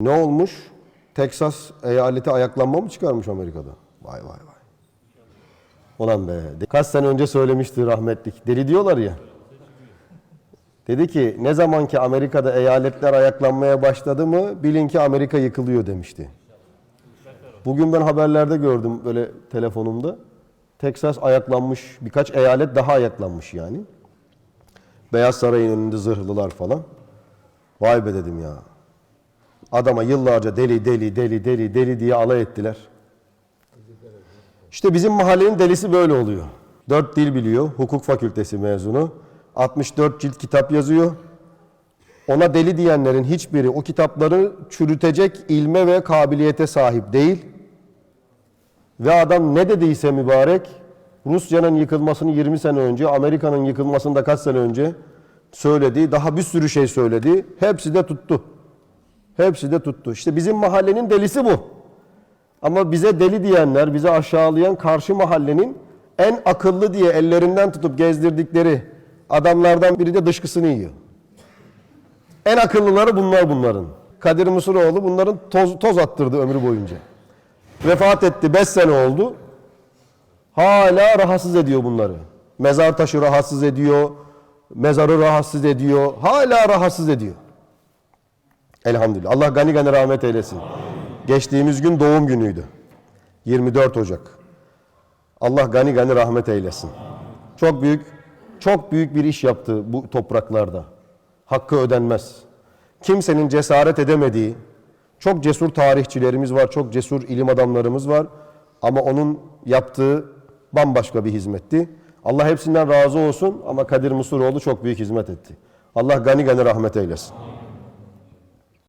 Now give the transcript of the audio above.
Ne olmuş? Teksas eyaleti ayaklanma mı çıkarmış Amerika'da? Vay vay vay. Ulan be. Kaç sene önce söylemişti rahmetlik. Deli diyorlar ya. Dedi ki ne zaman ki Amerika'da eyaletler ayaklanmaya başladı mı bilin ki Amerika yıkılıyor demişti. Bugün ben haberlerde gördüm böyle telefonumda. Teksas ayaklanmış, birkaç eyalet daha ayaklanmış yani. Beyaz Saray'ın önünde zırhlılar falan. Vay be dedim ya. Adama yıllarca deli deli deli deli deli diye alay ettiler. İşte bizim mahallenin delisi böyle oluyor. Dört dil biliyor, hukuk fakültesi mezunu. 64 cilt kitap yazıyor. Ona deli diyenlerin hiçbiri o kitapları çürütecek ilme ve kabiliyete sahip değil. Ve adam ne dediyse mübarek, Rusya'nın yıkılmasını 20 sene önce, Amerika'nın yıkılmasını da kaç sene önce söyledi. Daha bir sürü şey söyledi. Hepsi de tuttu. Hepsi de tuttu. İşte bizim mahallenin delisi bu. Ama bize deli diyenler, bize aşağılayan karşı mahallenin en akıllı diye ellerinden tutup gezdirdikleri adamlardan biri de dışkısını yiyor. En akıllıları bunlar bunların. Kadir Musuroğlu bunların toz, toz attırdı ömrü boyunca. Vefat etti 5 sene oldu. Hala rahatsız ediyor bunları. Mezar taşı rahatsız ediyor. Mezarı rahatsız ediyor. Hala rahatsız ediyor. Elhamdülillah. Allah gani gani rahmet eylesin. Geçtiğimiz gün doğum günüydü. 24 Ocak. Allah gani gani rahmet eylesin. Çok büyük, çok büyük bir iş yaptı bu topraklarda. Hakkı ödenmez. Kimsenin cesaret edemediği, çok cesur tarihçilerimiz var, çok cesur ilim adamlarımız var. Ama onun yaptığı bambaşka bir hizmetti. Allah hepsinden razı olsun ama Kadir Musuroğlu çok büyük hizmet etti. Allah gani gani rahmet eylesin.